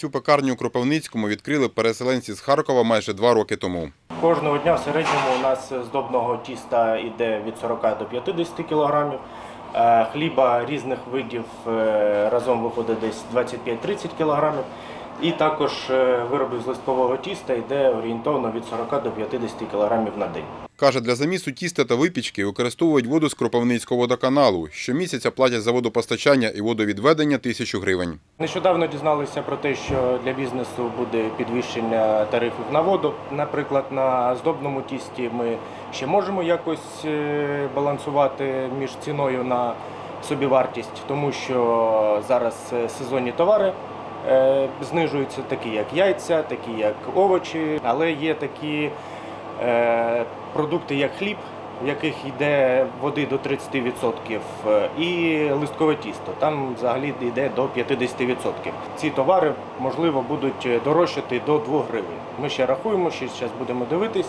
Цю пекарню у Кропивницькому відкрили переселенці з Харкова майже два роки тому. Кожного дня в середньому у нас здобного тіста йде від 40 до 50 кілограмів. Е, Хліба різних видів е, разом виходить десь 25-30 кілограмів. І також е, виробів з листкового тіста йде орієнтовно від 40 до 50 кілограмів на день. Каже, для замісу тіста та випічки використовують воду з Кропивницького водоканалу. Щомісяця платять за водопостачання і водовідведення тисячу гривень. Нещодавно дізналися про те, що для бізнесу буде підвищення тарифів на воду. Наприклад, на здобному тісті ми ще можемо якось е, балансувати між ціною на собівартість, тому що зараз е, сезонні товари е, знижуються, такі як яйця, такі як овочі, але є такі продукти, як хліб, в яких йде води до 30%, е, і листкове тісто. Там взагалі йде до 50%. Ці товари, можливо, будуть дорожчати до 2 гривень. Ми ще рахуємо, ще зараз будемо дивитись.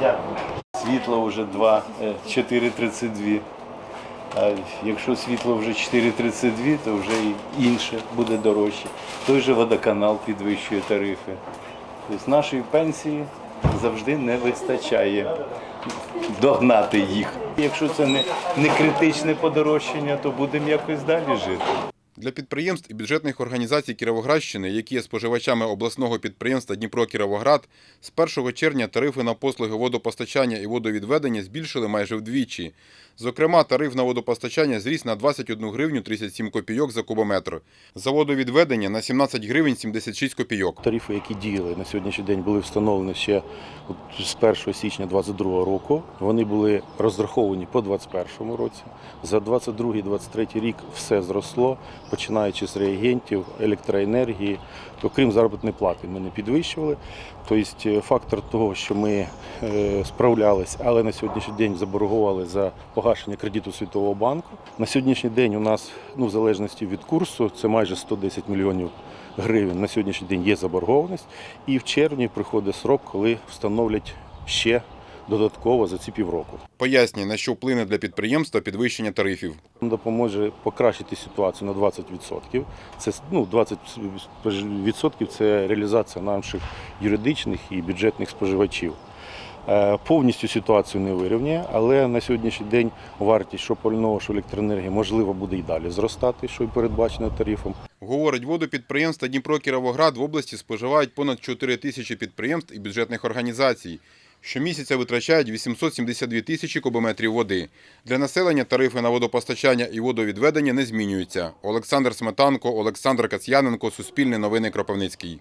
Дякую. Світло вже 2, е, 4,32. А якщо світло вже 4,32, то вже інше буде дорожче. Той же водоканал підвищує тарифи. Тобто нашої пенсії завжди не вистачає догнати їх. Якщо це не, не критичне подорожчання, то будемо якось далі жити. Для підприємств і бюджетних організацій Кіровоградщини, які є споживачами обласного підприємства Дніпро Кіровоград, з 1 червня тарифи на послуги водопостачання і водовідведення збільшили майже вдвічі. Зокрема, тариф на водопостачання зріс на 21 гривню 37 копійок за кубометр. За водовідведення на 17 гривень 76 копійок. Тарифи, які діяли на сьогоднішній день, були встановлені ще з 1 січня 2022 року. Вони були розраховані по 2021 році. За 2022-2023 рік все зросло, починаючи з реагентів, електроенергії. Окрім заробітної плати, ми не підвищували. Тобто е, фактор того, що ми е, справлялись, але на сьогоднішній день заборгували за погашення кредиту Світового банку. На сьогоднішній день у нас, ну в залежності від курсу, це майже 110 мільйонів гривень. На сьогоднішній день є заборгованість. І в червні приходить срок, коли встановлять ще додатково за ці півроку. Пояснює, на що вплине для підприємства підвищення тарифів. Допоможе покращити ситуацію на 20%. Це ну, 20% це реалізація наших юридичних і бюджетних споживачів. Е, Повністю ситуацію не вирівнює, але на сьогоднішній день вартість що пального, що електроенергії можливо буде і далі зростати, що і передбачено тарифом. Говорить, воду підприємства Дніпро Кіровоград в області споживають понад 4 тисячі підприємств і бюджетних організацій. Щомісяця витрачають 872 тисячі кубометрів води. Для населення тарифи на водопостачання і водовідведення не змінюються. Олександр Сметанко, Олександр Кацяненко, Суспільне новини Кропивницький.